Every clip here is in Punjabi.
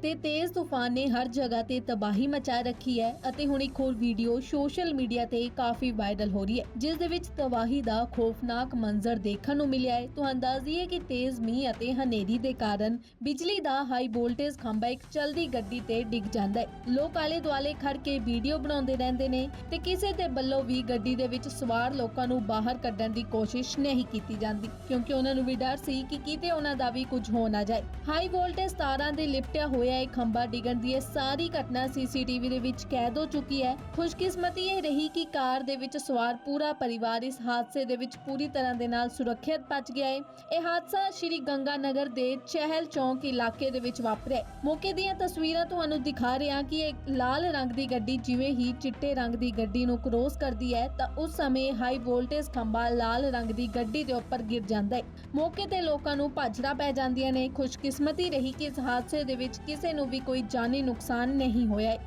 ਅਤੇ ਤੇਜ਼ ਤੂਫਾਨ ਨੇ ਹਰ ਜਗ੍ਹਾ ਤੇ ਤਬਾਹੀ ਮਚਾ ਰੱਖੀ ਹੈ ਅਤੇ ਹੁਣ ਇੱਕ ਹੋਰ ਵੀਡੀਓ ਸੋਸ਼ਲ ਮੀਡੀਆ ਤੇ ਕਾਫੀ ਵਾਇਰਲ ਹੋ ਰਹੀ ਹੈ, ਜਿਸ ਦੇ ਵਿੱਚ ਤਬਾਹੀ ਦਾ ਖੋਫਨਾਕ ਮੰਜ਼ਰ ਦੇਖਣ ਨੂੰ ਮਿਲਿਆ ਹੈ। ਤੁਹਾਨੂੰ ਅੰਦਾਜ਼ੀ ਕਿ ਤੇਜ਼ ਮੀਂਹ ਅਤੇ ਹਨੇਰੀ ਦੇ ਕਾਰਨ ਬਿਜਲੀ ਦਾ ਹਾਈ ਵੋਲਟੇਜ ਖੰਭਾ ਇੱਕ ਚਲਦੀ ਗੱਡੀ ਤੇ ਡਿੱਗ ਜਾਂਦਾ ਹੈ। ਲੋਕ ਆਲੇ ਦੁਆਲੇ ਖੜ ਕੇ ਵੀਡੀਓ ਬਣਾਉਂਦੇ ਰਹਿੰਦੇ ਨੇ ਤੇ ਕਿਸੇ ਦੇ ਵੱਲੋਂ ਵੀ ਗੱਡੀ ਦੇ ਵਿੱਚ ਸਵਾਰ ਲੋਕਾਂ ਨੂੰ ਬਾਹਰ ਕੱਢਣ ਦੀ ਕੋਸ਼ਿਸ਼ ਨਹੀਂ ਕੀਤੀ ਜਾਂਦੀ, ਕਿਉਂਕਿ ਉਹਨਾਂ ਨੂੰ ਵੀ ਡਰ ਸੀ ਕਿ ਕਿਤੇ ਉਹਨਾਂ ਦਾ ਵੀ ਕੁਝ ਹੋ ਨਾ ਜਾਏ। ਹਾਈ ਵੋਲਟੇਜ ਤਾਰਾਂ ਦੇ ਲਿਪਟਿਆ ਹੋਇਆ ਇਹ ਖੰਭਾ ਡਿੱਗਣ ਦੀ ਇਹ ਸਾਰੀ ਘਟਨਾ ਸੀਸੀਟੀਵੀ ਦੇ ਵਿੱਚ ਕੈਦ ਹੋ ਚੁੱਕੀ ਹੈ। ਖੁਸ਼ਕਿਸਮਤੀ ਇਹ ਰਹੀ ਕਿ ਕਾਰ ਦੇ ਵਿੱਚ ਸਵਾਰ ਪੂਰਾ ਪਰਿਵਾਰ ਇਸ ਹਾਦਸੇ ਦੇ ਵਿੱਚ ਪੂਰੀ ਤਰ੍ਹਾਂ ਦੇ ਨਾਲ ਸੁਰੱਖਿਅਤ ਬਚ ਗਿਆ ਹੈ। ਇਹ ਹਾਦਸਾ ਸ਼੍ਰੀ ਗੰਗਾ ਨਗਰ ਦੇ ਚਹਿਲ ਚੌਂਕ ਇਲਾਕੇ ਦੇ ਵਿੱਚ ਵਾਪਰਿਆ ਮੌਕੇ ਦੀਆਂ ਤਸਵੀਰਾਂ ਤੁਹਾਨੂੰ ਦਿਖਾ ਰਿਹਾ ਕਿ ਇੱਕ ਲਾਲ ਰੰਗ ਦੀ ਗੱਡੀ ਜਿਵੇਂ ਹੀ ਚਿੱਟੇ ਰੰਗ ਦੀ ਗੱਡੀ ਨੂੰ ਕ੍ਰੋਸ ਕਰਦੀ ਹੈ, ਤਾਂ ਉਸ ਸਮੇਂ ਹਾਈ ਵੋਲਟੇਜ ਖੰਭਾ ਲਾਲ ਰੰਗ ਦੀ ਗੱਡੀ ਦੇ ਉੱਪਰ ਗਿਰ ਜਾਂਦਾ ਹੈ। ਮੌਕੇ ਤੇ ਲੋਕਾਂ ਨੂੰ ਭਾਜੜਾ ਪੈ ਜਾਂਦੀਆਂ ਨੇ। ਖੁਸ਼ਕਿਸਮਤੀ ਰਹੀ ਕਿ ਇਸ ਹਾਦਸੇ ਦੇ ਵਿੱਚ ਕਿਸੇ ਕਿਸੇ ਨੂੰ ਵੀ ਕੋਈ ਜਾਨੀ ਨੁਕਸਾਨ ਨਹੀਂ ਹੋਇਆ। ਹੈ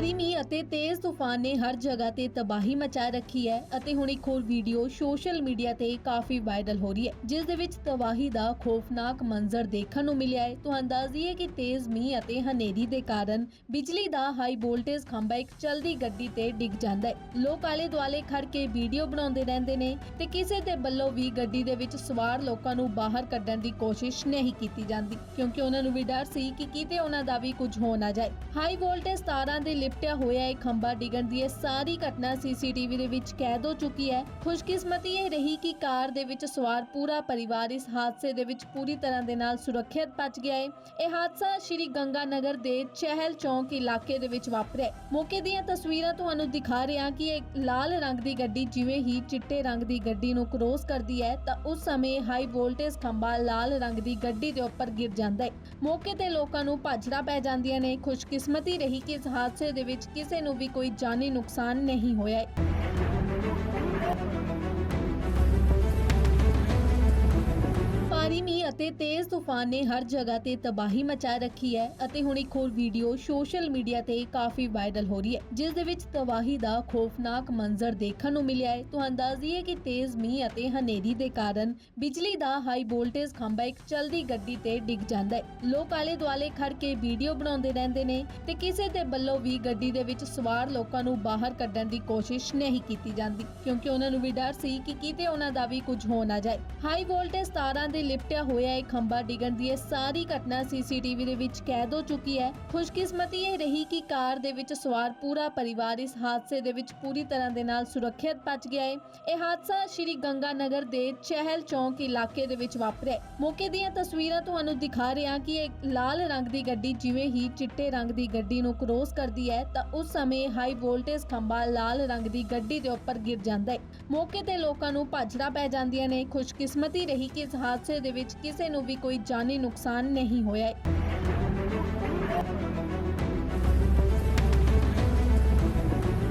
ਭਾਰੀ ਮੀਂਹ ਅਤੇ ਤੇਜ਼ ਤੂਫਾਨ ਨੇ ਹਰ ਜਗ੍ਹਾ ਤੇ ਤਬਾਹੀ ਮਚਾ ਰੱਖੀ ਹੈ ਅਤੇ ਹੁਣ ਇੱਕ ਹੋਰ ਵੀਡੀਓ ਸੋਸ਼ਲ ਮੀਡੀਆ ਤੇ ਕਾਫੀ ਵਾਇਰਲ ਹੋ ਰਹੀ ਹੈ, ਜਿਸ ਦੇ ਵਿੱਚ ਤਬਾਹੀ ਦਾ ਖੌਫਨਾਕ ਮੰਜ਼ਰ ਦੇਖਣ ਨੂੰ ਮਿਲਿਆ ਹੈ। ਤੁਹਾਨੂੰ ਅੰਦਾਜ਼ੀ ਕਿ ਤੇਜ਼ ਮੀਂਹ ਅਤੇ ਹਨੇਰੀ ਦੇ ਕਾਰਨ ਬਿਜਲੀ ਦਾ ਹਾਈ ਵੋਲਟੇਜ ਖੰਭਾ ਇੱਕ ਚਲਦੀ ਗੱਡੀ ਤੇ ਡਿੱਗ ਜਾਂਦਾ ਹੈ। ਲੋਕ ਆਲੇ ਦੁਆਲੇ ਖੜ ਕੇ ਵੀਡੀਓ ਬਣਾਉਂਦੇ ਰਹਿੰਦੇ ਨੇ ਤੇ ਕਿਸੇ ਦੇ ਵੱਲੋਂ ਵੀ ਗੱਡੀ ਦੇ ਵਿੱਚ ਸਵਾਰ ਲੋਕਾਂ ਨੂੰ ਬਾਹਰ ਕੱਢਣ ਦੀ ਕੋਸ਼ਿਸ਼ ਨਹੀਂ ਕੀਤੀ ਜਾਂਦੀ, ਕਿਉਂਕਿ ਉਹਨਾਂ ਨੂੰ ਵੀ ਡਰ ਸੀ ਕਿ ਕਿਤੇ ਉਹਨਾਂ ਦਾ ਵੀ ਕੁਝ ਹੋ ਨਾ ਜਾਏ। ਹਾਈ ਵੋਲਟੇਜ ਤਾਰਾਂ ਦੇ ਲਿਪਟਿਆ ਹੋਇਆ ਇਹ ਖੰਭਾ ਡਿੱਗਣ ਦੀ ਇਹ ਸਾਰੀ ਘਟਨਾ ਸੀਸੀਟੀਵੀ ਦੇ ਵਿੱਚ ਕੈਦ ਹੋ ਚੁੱਕੀ ਹੈ। ਖੁਸ਼ਕਿਸਮਤੀ ਇਹ ਰਹੀ ਕਿ ਕਾਰ ਦੇ ਵਿੱਚ ਸਵਾਰ ਪੂਰਾ ਪਰਿਵਾਰ ਇਸ ਹਾਦਸੇ ਦੇ ਵਿੱਚ ਪੂਰੀ ਤਰ੍ਹਾਂ ਦੇ ਨਾਲ ਸੁਰੱਖਿਅਤ ਬਚ ਗਿਆ ਹੈ। ਇਹ ਹਾਦਸਾ ਸ਼੍ਰੀ ਗੰਗਾ ਨਗਰ ਦੇ ਚਹਿਲ ਚੌਂਕ ਇਲਾਕੇ ਦੇ ਵਿੱਚ ਵਾਪਰਿਆ ਮੌਕੇ ਦੀਆਂ ਤਸਵੀਰਾਂ ਤੁਹਾਨੂੰ ਦਿਖਾ ਰਿਹਾ ਕਿ ਇੱਕ ਲਾਲ ਰੰਗ ਦੀ ਗੱਡੀ ਜਿਵੇਂ ਹੀ ਚਿੱਟੇ ਰੰਗ ਦੀ ਗੱਡੀ ਨੂੰ ਕ੍ਰੋਸ ਕਰਦੀ ਹੈ, ਤਾਂ ਉਸ ਸਮੇਂ ਹਾਈ ਵੋਲਟੇਜ ਖੰਭਾ ਲਾਲ ਰੰਗ ਦੀ ਗੱਡੀ ਦੇ ਉੱਪਰ ਗਿਰ ਜਾਂਦਾ ਹੈ। ਮੌਕੇ ਤੇ ਲੋਕਾਂ ਨੂੰ ਭਾਜੜਾ ਪੈ ਜਾਂਦੀਆਂ ਨੇ। ਖੁਸ਼ਕਿਸਮਤੀ ਰਹੀ ਕਿ ਇਸ ਹਾਦਸੇ ਦੇ ਵਿੱਚ ਕਿਸੇ ਨੂੰ ਵੀ ਕੋਈ ਜਾਨੀ ਨੁਕਸਾਨ ਨਹੀਂ ਹੋਇਆ। ਹੈ ਭਾਰੀ ਮੀਂਹ ਅਤੇ ਤੇਜ਼ ਤੂਫਾਨ ਨੇ ਹਰ ਜਗ੍ਹਾ ਤੇ ਤਬਾਹੀ ਮਚਾ ਰੱਖੀ ਹੈ ਅਤੇ ਹੁਣ ਇੱਕ ਹੋਰ ਵੀਡੀਓ ਸੋਸ਼ਲ ਮੀਡੀਆ ਤੇ ਕਾਫੀ ਵਾਇਰਲ ਹੋ ਰਹੀ ਹੈ, ਜਿਸ ਦੇ ਵਿੱਚ ਤਬਾਹੀ ਦਾ ਖੌਫਨਾਕ ਮੰਜ਼ਰ ਦੇਖਣ ਨੂੰ ਮਿਲਿਆ ਹੈ। ਤੁਹਾਨੂੰ ਅੰਦਾਜ਼ੀ ਹੈ ਕਿ ਤੇਜ਼ ਮੀਂਹ ਅਤੇ ਹਨੇਰੀ ਦੇ ਕਾਰਨ ਬਿਜਲੀ ਦਾ ਹਾਈ ਵੋਲਟੇਜ ਖੰਭਾ ਇੱਕ ਚਲਦੀ ਗੱਡੀ ਤੇ ਡਿੱਗ ਜਾਂਦਾ ਹੈ। ਲੋਕ ਆਲੇ ਦੁਆਲੇ ਖੜ ਕੇ ਵੀਡੀਓ ਬਣਾਉਂਦੇ ਰਹਿੰਦੇ ਨੇ ਤੇ ਕਿਸੇ ਦੇ ਵੱਲੋਂ ਵੀ ਗੱਡੀ ਦੇ ਵਿੱਚ ਸਵਾਰ ਲੋਕਾਂ ਨੂੰ ਬਾਹਰ ਕੱਢਣ ਦੀ ਕੋਸ਼ਿਸ਼ ਨਹੀਂ ਕੀਤੀ ਜਾਂਦੀ, ਕਿਉਂਕਿ ਉਹਨਾਂ ਨੂੰ ਵੀ ਡਰ ਸੀ ਕਿ ਕਿਤੇ ਉਹਨਾਂ ਦਾ ਵੀ ਕੁਝ ਹੋ ਨਾ ਜਾਏ। ਹਾਈ ਵੋਲਟੇਜ ਤਾਰਾਂ ਦੇ ਲਿਪਟਿਆ ਹੋਇਆ ਇਹ ਖੰਭਾ ਡਿੱਗਣ ਦੀ ਇਹ ਸਾਰੀ ਘਟਨਾ ਸੀਸੀਟੀਵੀ ਦੇ ਵਿੱਚ ਕੈਦ ਹੋ ਚੁੱਕੀ ਹੈ। ਖੁਸ਼ਕਿਸਮਤੀ ਇਹ ਰਹੀ ਕਿ ਕਾਰ ਦੇ ਵਿੱਚ ਸਵਾਰ ਪੂਰਾ ਪਰਿਵਾਰ ਇਸ ਹਾਦਸੇ ਦੇ ਵਿੱਚ ਪੂਰੀ ਤਰ੍ਹਾਂ ਦੇ ਨਾਲ ਸੁਰੱਖਿਅਤ ਬਚ ਗਿਆ ਹੈ। ਇਹ ਹਾਦਸਾ ਸ਼੍ਰੀ ਗੰਗਾ ਨਗਰ ਦੇ ਚਹਿਲ ਚੌਂਕ ਇਲਾਕੇ ਦੇ ਵਿੱਚ ਵਾਪਰਿਆ ਮੌਕੇ ਦੀਆਂ ਤਸਵੀਰਾਂ ਤੁਹਾਨੂੰ ਦਿਖਾ ਰਿਹਾ ਕਿ ਇੱਕ ਲਾਲ ਰੰਗ ਦੀ ਗੱਡੀ ਜਿਵੇਂ ਹੀ ਚਿੱਟੇ ਰੰਗ ਦੀ ਗੱਡੀ ਨੂੰ ਕ੍ਰੋਸ ਕਰਦੀ ਹੈ, ਤਾਂ ਉਸ ਸਮੇਂ ਹਾਈ ਵੋਲਟੇਜ ਖੰਭਾ ਲਾਲ ਰੰਗ ਦੀ ਗੱਡੀ ਦੇ ਉੱਪਰ ਗਿਰ ਜਾਂਦਾ ਹੈ। ਮੌਕੇ ਤੇ ਲੋਕਾਂ ਨੂੰ ਭਾਜੜਾ ਪੈ ਜਾਂਦੀਆਂ ਨੇ। ਖੁਸ਼ਕਿਸਮਤੀ ਰਹੀ ਕਿ ਇਸ ਹਾਦਸੇ ਦੇ ਵਿੱਚ ਕਿਸੇ ਨੂੰ ਵੀ ਕੋਈ ਜਾਨੀ ਨੁਕਸਾਨ ਨਹੀਂ ਹੋਇਆ ਹੈ।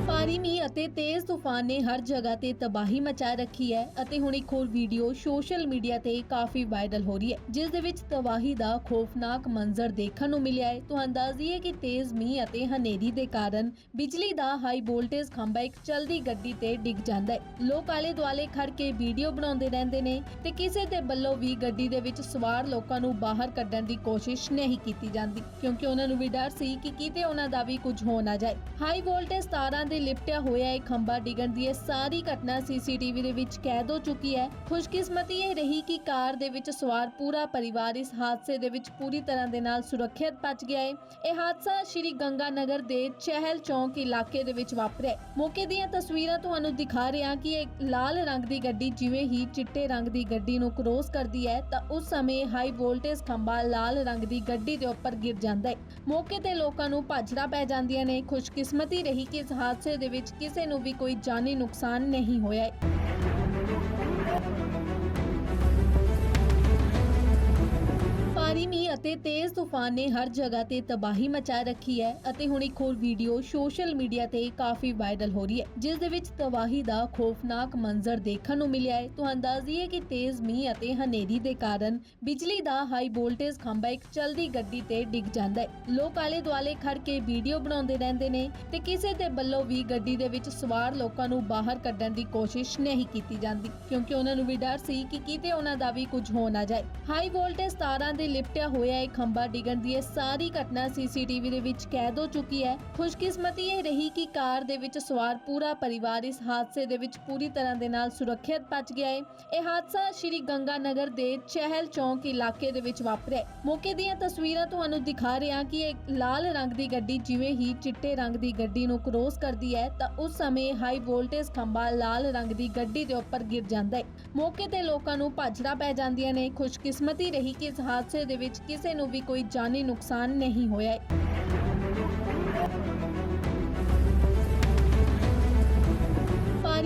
ਭਾਰੀ ਮੀਂਹ ਅਤੇ ਤੇਜ਼ ਤੂਫਾਨ ਨੇ ਹਰ ਜਗ੍ਹਾ ਤੇ ਤਬਾਹੀ ਮਚਾ ਰੱਖੀ ਹੈ ਅਤੇ ਹੁਣ ਇੱਕ ਹੋਰ ਵੀਡੀਓ ਸੋਸ਼ਲ ਮੀਡੀਆ ਤੇ ਕਾਫੀ ਵਾਇਰਲ ਹੋ ਰਹੀ ਹੈ, ਜਿਸ ਦੇ ਵਿੱਚ ਤਬਾਹੀ ਦਾ ਖੌਫਨਾਕ ਮੰਜ਼ਰ ਦੇਖਣ ਨੂੰ ਮਿਲਿਆ ਹੈ। ਤੁਹਾਨੂੰ ਅੰਦਾਜ਼ੀ ਕਿ ਤੇਜ਼ ਮੀਂਹ ਅਤੇ ਹਨੇਰੀ ਦੇ ਕਾਰਨ ਬਿਜਲੀ ਦਾ ਹਾਈ ਵੋਲਟੇਜ ਖੰਭਾ ਇੱਕ ਚਲਦੀ ਗੱਡੀ ਤੇ ਡਿੱਗ ਜਾਂਦਾ ਹੈ। ਲੋਕ ਆਲੇ ਦੁਆਲੇ ਖੜ ਕੇ ਵੀਡੀਓ ਬਣਾਉਂਦੇ ਰਹਿੰਦੇ ਨੇ ਤੇ ਕਿਸੇ ਦੇ ਵੱਲੋਂ ਵੀ ਗੱਡੀ ਦੇ ਵਿੱਚ ਸਵਾਰ ਲੋਕਾਂ ਨੂੰ ਬਾਹਰ ਕੱਢਣ ਦੀ ਕੋਸ਼ਿਸ਼ ਨਹੀਂ ਕੀਤੀ ਜਾਂਦੀ, ਕਿਉਂਕਿ ਉਹਨਾਂ ਨੂੰ ਵੀ ਡਰ ਸੀ ਕਿ ਕਿਤੇ ਉਹਨਾਂ ਦਾ ਵੀ ਕੁਝ ਹੋ ਨਾ ਜਾਏ। ਹਾਈ ਵੋਲਟੇਜ ਤਾਰਾਂ ਦੇ ਲਿਪਟਿਆ ਹੋਇਆ ਇਹ ਖੰਭਾ ਡਿੱਗਣ ਦੀ ਇਹ ਸਾਰੀ ਘਟਨਾ ਸੀਸੀਟੀਵੀ ਦੇ ਵਿੱਚ ਕੈਦ ਹੋ ਚੁੱਕੀ ਹੈ। ਖੁਸ਼ਕਿਸਮਤੀ ਇਹ ਰਹੀ ਕਿ ਕਾਰ ਦੇ ਵਿੱਚ ਸਵਾਰ ਪੂਰਾ ਪਰਿਵਾਰ ਇਸ ਹਾਦਸੇ ਦੇ ਵਿੱਚ ਪੂਰੀ ਤਰ੍ਹਾਂ ਦੇ ਨਾਲ ਸੁਰੱਖਿਅਤ ਬਚ ਗਿਆ ਹੈ। ਇਹ ਹਾਦਸਾ ਸ਼੍ਰੀ ਗੰਗਾ ਨਗਰ ਦੇ ਚਹਿਲ ਚੌਂਕ ਇਲਾਕੇ ਦੇ ਵਿੱਚ ਵਾਪਰਿਆ ਮੌਕੇ ਦੀਆਂ ਤਸਵੀਰਾਂ ਤੁਹਾਨੂੰ ਦਿਖਾ ਰਹੇ ਕਿ ਇੱਕ ਲਾਲ ਰੰਗ ਦੀ ਗੱਡੀ ਜਿਵੇਂ ਹੀ ਚਿੱਟੇ ਰੰਗ ਦੀ ਗੱਡੀ ਨੂੰ ਕ੍ਰੋਸ ਕਰਦੀ ਹੈ, ਤਾਂ ਉਸ ਸਮੇਂ ਹਾਈ ਵੋਲਟੇਜ ਖੰਭਾ ਲਾਲ ਰੰਗ ਦੀ ਗੱਡੀ ਦੇ ਉੱਪਰ ਗਿਰ ਜਾਂਦਾ ਹੈ। ਮੌਕੇ ਤੇ ਲੋਕਾਂ ਨੂੰ ਭਾਜੜਾ ਪੈ ਜਾਂਦੀਆਂ ਨੇ। ਖੁਸ਼ਕਿਸਮਤੀ ਰਹੀ ਕਿ ਇਸ ਹਾਦਸੇ ਦੇ ਵਿੱਚ ਕਿਸੇ ਨੂੰ ਵੀ ਕੋਈ ਜਾਨੀ ਨੁਕਸਾਨ ਨਹੀਂ ਹੋਇਆ। ਹੈ ਭਾਰੀ ਮੀਂਹ ਅਤੇ ਤੇਜ਼ ਤੂਫਾਨ ਨੇ ਹਰ ਜਗ੍ਹਾ ਤੇ ਤਬਾਹੀ ਮਚਾ ਰੱਖੀ ਹੈ ਅਤੇ ਹੁਣ ਇੱਕ ਹੋਰ ਵੀਡੀਓ ਸੋਸ਼ਲ ਮੀਡੀਆ ਤੇ ਕਾਫੀ ਵਾਇਰਲ ਹੋ ਰਹੀ ਹੈ, ਜਿਸ ਦੇ ਵਿੱਚ ਤਬਾਹੀ ਦਾ ਖੌਫਨਾਕ ਮੰਜ਼ਰ ਦੇਖਣ ਨੂੰ ਮਿਲਿਆ ਹੈ। ਤੁਹਾਨੂੰ ਅੰਦਾਜ਼ੀਏ ਕਿ ਤੇਜ਼ ਮੀਂਹ ਅਤੇ ਹਨੇਰੀ ਦੇ ਕਾਰਨ ਬਿਜਲੀ ਦਾ ਹਾਈ ਵੋਲਟੇਜ ਖੰਭਾ ਇੱਕ ਚਲਦੀ ਗੱਡੀ ਤੇ ਡਿੱਗ ਜਾਂਦਾ ਹੈ। ਲੋਕ ਆਲੇ ਦੁਆਲੇ ਖੜ ਕੇ ਵੀਡੀਓ ਬਣਾਉਂਦੇ ਰਹਿੰਦੇ ਨੇ ਤੇ ਕਿਸੇ ਦੇ ਵੱਲੋਂ ਵੀ ਗੱਡੀ ਦੇ ਵਿੱਚ ਸਵਾਰ ਲੋਕਾਂ ਨੂੰ ਬਾਹਰ ਕੱਢਣ ਦੀ ਕੋਸ਼ਿਸ਼ ਨਹੀਂ ਕੀਤੀ ਜਾਂਦੀ, ਕਿਉਂਕਿ ਉਹਨਾਂ ਨੂੰ ਵੀ ਡਰ ਸੀ ਕਿ ਕਿਤੇ ਉਹਨਾਂ ਦਾ ਵੀ ਕੁਝ ਹੋ ਨਾ ਜਾਏ। ਹਾਈ ਵੋਲਟੇਜ ਤਾਰਾਂ ਦੇ ਲਿਪ ਲਿਪਟਿਆ ਹੋਇਆ ਇਹ ਖੰਭਾ ਡਿੱਗਣ ਦੀ ਇਹ ਸਾਰੀ ਘਟਨਾ ਸੀਸੀਟੀਵੀ ਦੇ ਵਿੱਚ ਕੈਦ ਹੋ ਚੁੱਕੀ ਹੈ। ਖੁਸ਼ਕਿਸਮਤੀ ਇਹ ਰਹੀ ਕਿ ਕਾਰ ਦੇ ਵਿੱਚ ਸਵਾਰ ਪੂਰਾ ਪਰਿਵਾਰ ਇਸ ਹਾਦਸੇ ਦੇ ਵਿੱਚ ਪੂਰੀ ਤਰ੍ਹਾਂ ਦੇ ਨਾਲ ਸੁਰੱਖਿਅਤ ਬਚ ਗਿਆ ਹੈ। ਇਹ ਹਾਦਸਾ ਸ਼੍ਰੀ ਗੰਗਾ ਨਗਰ ਦੇ ਚਹਿਲ ਚੌਂਕ ਇਲਾਕੇ ਦੇ ਵਿੱਚ ਵਾਪਰਿਆ ਮੌਕੇ ਦੀਆਂ ਤਸਵੀਰਾਂ ਤੁਹਾਨੂੰ ਦਿਖਾ ਰਿਹਾ ਕਿ ਇੱਕ ਲਾਲ ਰੰਗ ਦੀ ਗੱਡੀ ਜਿਵੇਂ ਹੀ ਚਿੱਟੇ ਰੰਗ ਦੀ ਗੱਡੀ ਨੂੰ ਕ੍ਰੋਸ ਕਰਦੀ ਹੈ, ਤਾਂ ਉਸ ਸਮੇਂ ਹਾਈ ਵੋਲਟੇਜ ਖੰਭਾ ਲਾਲ ਰੰਗ ਦੀ ਗੱਡੀ ਦੇ ਉੱਪਰ ਗਿਰ ਜਾਂਦਾ ਹੈ। ਮੌਕੇ ਤੇ ਲੋਕਾਂ ਨੂੰ ਭਾਜੜਾ ਪੈ ਜਾਂਦੀਆਂ ਨੇ। ਖੁਸ਼ਕਿਸਮਤੀ ਰਹੀ ਕਿ ਇਸ ਹਾਦਸੇ ਦੇ ਵਿੱਚ ਕਿਸੇ ਨੂੰ ਵੀ ਕੋਈ ਜਾਨੀ ਨੁਕਸਾਨ ਨਹੀਂ ਹੋਇਆ। ਹੈ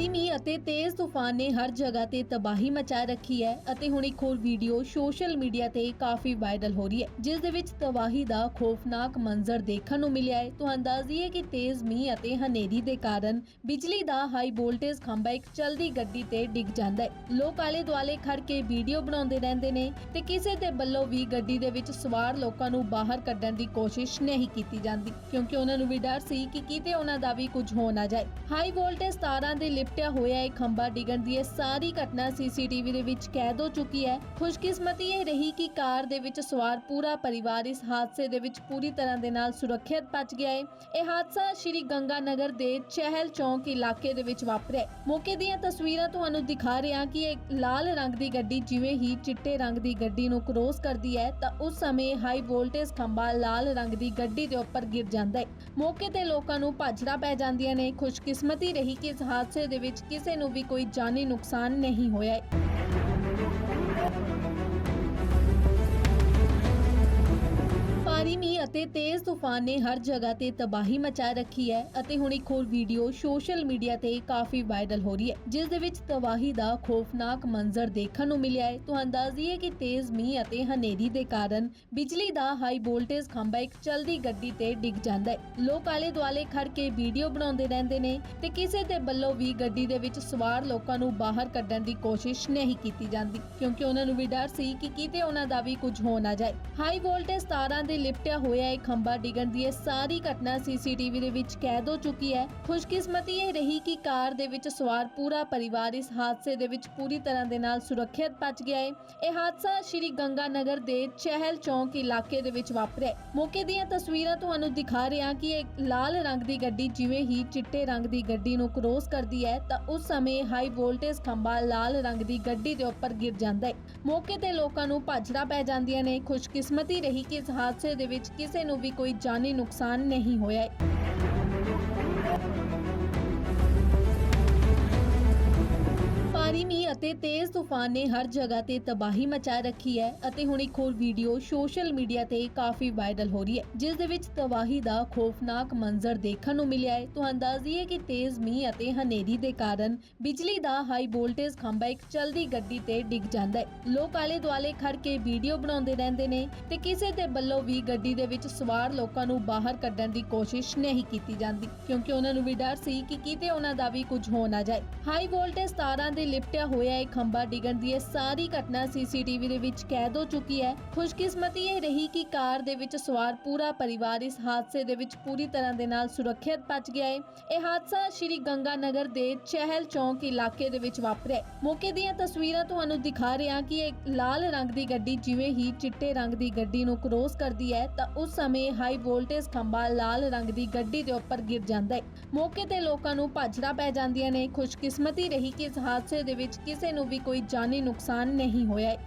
ਭਾਰੀ ਮੀਂਹ ਅਤੇ ਤੇਜ਼ ਤੂਫਾਨ ਨੇ ਹਰ ਜਗ੍ਹਾ ਤੇ ਤਬਾਹੀ ਮਚਾ ਰੱਖੀ ਹੈ ਅਤੇ ਹੁਣ ਇੱਕ ਹੋਰ ਵੀਡੀਓ ਸੋਸ਼ਲ ਮੀਡੀਆ ਤੇ ਕਾਫੀ ਵਾਇਰਲ ਹੋ ਰਹੀ ਹੈ, ਜਿਸ ਦੇ ਵਿੱਚ ਤਬਾਹੀ ਦਾ ਖੌਫਨਾਕ ਮੰਜ਼ਰ ਦੇਖਣ ਨੂੰ ਮਿਲਿਆ ਹੈ। ਤੁਹਾਨੂੰ ਅੰਦਾਜ਼ੀਏ ਕਿ ਤੇਜ਼ ਮੀਂਹ ਅਤੇ ਹਨੇਰੀ ਦੇ ਕਾਰਨ ਬਿਜਲੀ ਦਾ ਹਾਈ ਵੋਲਟੇਜ ਖੰਭਾ ਇੱਕ ਚਲਦੀ ਗੱਡੀ ਤੇ ਡਿੱਗ ਜਾਂਦਾ ਹੈ। ਲੋਕ ਆਲੇ ਦੁਆਲੇ ਖੜ ਕੇ ਵੀਡੀਓ ਬਣਾਉਂਦੇ ਰਹਿੰਦੇ ਨੇ ਤੇ ਕਿਸੇ ਦੇ ਵੱਲੋਂ ਵੀ ਗੱਡੀ ਦੇ ਵਿੱਚ ਸਵਾਰ ਲੋਕਾਂ ਨੂੰ ਬਾਹਰ ਕੱਢਣ ਦੀ ਕੋਸ਼ਿਸ਼ ਨਹੀਂ ਕੀਤੀ ਜਾਂਦੀ, ਕਿਉਂਕਿ ਉਹਨਾਂ ਨੂੰ ਵੀ ਡਰ ਸੀ ਕਿ ਕਿਤੇ ਉਹਨਾਂ ਦਾ ਵੀ ਕੁਝ ਹੋ ਨਾ ਜਾਏ। ਹਾਈ ਵੋਲਟੇਜ ਤਾਰਾਂ ਦੇ ਲਿਪਟਿਆ ਹੋਇਆ ਇਹ ਖੰਭਾ ਡਿੱਗਣ ਦੀ ਇਹ ਸਾਰੀ ਘਟਨਾ ਸੀਸੀਟੀਵੀ ਦੇ ਵਿੱਚ ਕੈਦ ਹੋ ਚੁੱਕੀ ਹੈ। ਖੁਸ਼ਕਿਸਮਤੀ ਇਹ ਰਹੀ ਕਿ ਕਾਰ ਦੇ ਵਿੱਚ ਸਵਾਰ ਪੂਰਾ ਪਰਿਵਾਰ ਇਸ ਹਾਦਸੇ ਦੇ ਵਿੱਚ ਪੂਰੀ ਤਰ੍ਹਾਂ ਦੇ ਨਾਲ ਸੁਰੱਖਿਅਤ ਬਚ ਗਿਆ ਹੈ। ਇਹ ਹਾਦਸਾ ਸ਼੍ਰੀ ਗੰਗਾ ਨਗਰ ਦੇ ਚਹਿਲ ਚੌਂਕ ਇਲਾਕੇ ਦੇ ਵਿੱਚ ਵਾਪਰਿਆ ਮੌਕੇ ਦੀਆਂ ਤਸਵੀਰਾਂ ਤੁਹਾਨੂੰ ਦਿਖਾ ਰਿਹਾ ਕਿ ਇੱਕ ਲਾਲ ਰੰਗ ਦੀ ਗੱਡੀ ਜਿਵੇਂ ਹੀ ਚਿੱਟੇ ਰੰਗ ਦੀ ਗੱਡੀ ਨੂੰ ਕ੍ਰੋਸ ਕਰਦੀ ਹੈ, ਤਾਂ ਉਸ ਸਮੇਂ ਹਾਈ ਵੋਲਟੇਜ ਖੰਭਾ ਲਾਲ ਰੰਗ ਦੀ ਗੱਡੀ ਦੇ ਉੱਪਰ ਗਿਰ ਜਾਂਦਾ ਹੈ। ਮੌਕੇ ਤੇ ਲੋਕਾਂ ਨੂੰ ਭਾਜੜਾ ਪੈ ਜਾਂਦੀਆਂ ਨੇ। ਖੁਸ਼ਕਿਸਮਤੀ ਰਹੀ ਕਿ ਇਸ ਹਾਦਸੇ ਦੇ ਵਿੱਚ ਕਿਸੇ ਨੂੰ ਵੀ ਕੋਈ ਜਾਨੀ ਨੁਕਸਾਨ ਨਹੀਂ ਹੋਇਆ। ਹੈ ਭਾਰੀ ਮੀਂਹ ਅਤੇ ਤੇਜ਼ ਤੂਫਾਨ ਨੇ ਹਰ ਜਗ੍ਹਾ ਤੇ ਤਬਾਹੀ ਮਚਾ ਰੱਖੀ ਹੈ ਅਤੇ ਹੁਣ ਇੱਕ ਹੋਰ ਵੀਡੀਓ ਸੋਸ਼ਲ ਮੀਡੀਆ ਤੇ ਕਾਫੀ ਵਾਇਰਲ ਹੋ ਰਹੀ ਹੈ, ਜਿਸ ਦੇ ਵਿੱਚ ਤਬਾਹੀ ਦਾ ਖੌਫਨਾਕ ਮੰਜ਼ਰ ਦੇਖਣ ਨੂੰ ਮਿਲਿਆ ਹੈ। ਤੁਹਾਨੂੰ ਅੰਦਾਜ਼ੀਏ ਕਿ ਤੇਜ਼ ਮੀਂਹ ਅਤੇ ਹਨੇਰੀ ਦੇ ਕਾਰਨ ਬਿਜਲੀ ਦਾ ਹਾਈ ਵੋਲਟੇਜ ਖੰਭਾ ਇੱਕ ਚਲਦੀ ਗੱਡੀ ਤੇ ਡਿੱਗ ਜਾਂਦਾ ਹੈ। ਲੋਕ ਆਲੇ ਦੁਆਲੇ ਖੜ ਕੇ ਵੀਡੀਓ ਬਣਾਉਂਦੇ ਰਹਿੰਦੇ ਨੇ ਤੇ ਕਿਸੇ ਦੇ ਵੱਲੋਂ ਵੀ ਗੱਡੀ ਦੇ ਵਿੱਚ ਸਵਾਰ ਲੋਕਾਂ ਨੂੰ ਬਾਹਰ ਕੱਢਣ ਦੀ ਕੋਸ਼ਿਸ਼ ਨਹੀਂ ਕੀਤੀ ਜਾਂਦੀ, ਕਿਉਂਕਿ ਉਹਨਾਂ ਨੂੰ ਵੀ ਡਰ ਸੀ ਕਿ ਕਿਤੇ ਉਹਨਾਂ ਦਾ ਵੀ ਕੁਝ ਹੋ ਨਾ ਜਾਏ। ਹਾਈ ਵੋਲਟੇਜ ਤਾਰਾਂ ਦੇ ਲਿਪਟਿਆ ਹੋਇਆ ਇਹ ਖੰਭਾ ਡਿੱਗਣ ਦੀ ਇਹ ਸਾਰੀ ਘਟਨਾ ਸੀਸੀਟੀਵੀ ਦੇ ਵਿੱਚ ਕੈਦ ਹੋ ਚੁੱਕੀ ਹੈ। ਖੁਸ਼ਕਿਸਮਤੀ ਇਹ ਰਹੀ ਕਿ ਕਾਰ ਦੇ ਵਿੱਚ ਸਵਾਰ ਪੂਰਾ ਪਰਿਵਾਰ ਇਸ ਹਾਦਸੇ ਦੇ ਵਿੱਚ ਪੂਰੀ ਤਰ੍ਹਾਂ ਦੇ ਨਾਲ ਸੁਰੱਖਿਅਤ ਬਚ ਗਿਆ ਹੈ। ਇਹ ਹਾਦਸਾ ਸ਼੍ਰੀ ਗੰਗਾ ਨਗਰ ਦੇ ਚਹਿਲ ਚੌਂਕ ਇਲਾਕੇ ਦੇ ਵਿੱਚ ਵਾਪਰਿਆ ਮੌਕੇ ਦੀਆਂ ਤਸਵੀਰਾਂ ਤੁਹਾਨੂੰ ਦਿਖਾ ਰਿਹਾ ਕਿ ਇੱਕ ਲਾਲ ਰੰਗ ਦੀ ਗੱਡੀ ਜਿਵੇਂ ਹੀ ਚਿੱਟੇ ਰੰਗ ਦੀ ਗੱਡੀ ਨੂੰ ਕ੍ਰੋਸ ਕਰਦੀ ਹੈ, ਤਾਂ ਉਸ ਸਮੇਂ ਹਾਈ ਵੋਲਟੇਜ ਖੰਭਾ ਲਾਲ ਰੰਗ ਦੀ ਗੱਡੀ ਦੇ ਉੱਪਰ ਗਿਰ ਜਾਂਦਾ ਹੈ। ਮੌਕੇ ਤੇ ਲੋਕਾਂ ਨੂੰ ਭਾਜੜਾ ਪੈ ਜਾਂਦੀਆਂ ਨੇ। ਖੁਸ਼ਕਿਸਮਤੀ ਰਹੀ ਕਿ ਇਸ ਹਾਦਸੇ ਦੇ ਵਿੱਚ ਕਿਸੇ ਨੂੰ ਵੀ ਕੋਈ ਜਾਨੀ ਨੁਕਸਾਨ ਨਹੀਂ ਹੋਇਆ ਭਾਰੀ ਮੀਂਹ ਅਤੇ ਤੇਜ਼ ਤੂਫਾਨ ਨੇ ਹਰ ਜਗ੍ਹਾ ਤੇ ਤਬਾਹੀ ਮਚਾ ਰੱਖੀ ਹੈ ਅਤੇ ਹੁਣ ਇੱਕ ਹੋਰ ਵੀਡੀਓ ਸੋਸ਼ਲ ਮੀਡੀਆ ਤੇ ਕਾਫੀ ਵਾਇਰਲ ਹੋ ਰਹੀ ਹੈ, ਜਿਸ ਦੇ ਵਿੱਚ ਤਬਾਹੀ ਦਾ ਖੌਫਨਾਕ ਮੰਜ਼ਰ ਦੇਖਣ ਨੂੰ ਮਿਲਿਆ ਹੈ। ਤੁਹਾਨੂੰ ਅੰਦਾਜ਼ੀਏ ਕਿ ਤੇਜ਼ ਮੀਂਹ ਅਤੇ ਹਨੇਰੀ ਦੇ ਕਾਰਨ ਬਿਜਲੀ ਦਾ ਹਾਈ ਵੋਲਟੇਜ ਖੰਭਾ ਇੱਕ ਚਲਦੀ ਗੱਡੀ ਤੇ ਡਿੱਗ ਜਾਂਦਾ ਹੈ। ਲੋਕ ਆਲੇ ਦੁਆਲੇ ਖੜ ਕੇ ਵੀਡੀਓ ਬਣਾਉਂਦੇ ਰਹਿੰਦੇ ਨੇ ਤੇ ਕਿਸੇ ਦੇ ਵੱਲੋਂ ਵੀ ਗੱਡੀ ਦੇ ਵਿੱਚ ਸਵਾਰ ਲੋਕਾਂ ਨੂੰ ਬਾਹਰ ਕੱਢਣ ਦੀ ਕੋਸ਼ਿਸ਼ ਨਹੀਂ ਕੀਤੀ ਜਾਂਦੀ, ਕਿਉਂਕਿ ਉਹਨਾਂ ਨੂੰ ਵੀ ਡਰ ਸੀ ਕਿ ਕਿਤੇ ਉਹਨਾਂ ਦਾ ਵੀ ਕੁਝ ਹੋ ਨਾ ਜਾਏ। ਹਾਈ ਵੋਲਟੇਜ ਤਾਰਾਂ ਦੇ ਲਿਪਟਿਆ ਹੋਇਆ ਇਹ ਖੰਭਾ ਡਿੱਗਣ ਦੀ ਇਹ ਸਾਰੀ ਘਟਨਾ ਸੀਸੀਟੀਵੀ ਦੇ ਵਿੱਚ ਕੈਦ ਹੋ ਚੁੱਕੀ ਹੈ। ਖੁਸ਼ਕਿਸਮਤੀ ਇਹ ਰਹੀ ਕਿ ਕਾਰ ਦੇ ਵਿੱਚ ਸਵਾਰ ਪੂਰਾ ਪਰਿਵਾਰ ਇਸ ਹਾਦਸੇ ਦੇ ਵਿੱਚ ਪੂਰੀ ਤਰ੍ਹਾਂ ਦੇ ਨਾਲ ਸੁਰੱਖਿਅਤ ਬਚ ਗਿਆ ਹੈ। ਇਹ ਹਾਦਸਾ ਸ਼੍ਰੀ ਗੰਗਾ ਨਗਰ ਦੇ ਚਹਿਲ ਚੌਂਕ ਇਲਾਕੇ ਦੇ ਵਿੱਚ ਵਾਪਰਿਆ ਮੌਕੇ ਦੀਆਂ ਤਸਵੀਰਾਂ ਤੁਹਾਨੂੰ ਦਿਖਾ ਰਹੇ ਕਿ ਇੱਕ ਲਾਲ ਰੰਗ ਦੀ ਗੱਡੀ ਜਿਵੇਂ ਹੀ ਚਿੱਟੇ ਰੰਗ ਦੀ ਗੱਡੀ ਨੂੰ ਕ੍ਰੋਸ ਕਰਦੀ ਹੈ, ਤਾਂ ਉਸ ਸਮੇਂ ਹਾਈ ਵੋਲਟੇਜ ਖੰਭਾ ਲਾਲ ਰੰਗ ਦੀ ਗੱਡੀ ਦੇ ਉੱਪਰ ਗਿਰ ਜਾਂਦਾ ਹੈ। ਮੌਕੇ ਤੇ ਲੋਕਾਂ ਨੂੰ ਭਾਜੜਾ ਪੈ ਜਾਂਦੀਆਂ ਨੇ। ਖੁਸ਼ਕਿਸਮਤੀ ਰਹੀ ਕਿ ਇਸ ਹਾਦਸੇ ਦੇ ਵਿੱਚ ਕਿਸੇ ਨੂੰ ਵੀ ਕੋਈ ਜਾਨੀ ਨੁਕਸਾਨ ਨਹੀਂ ਹੋਇਆ। ਹੈ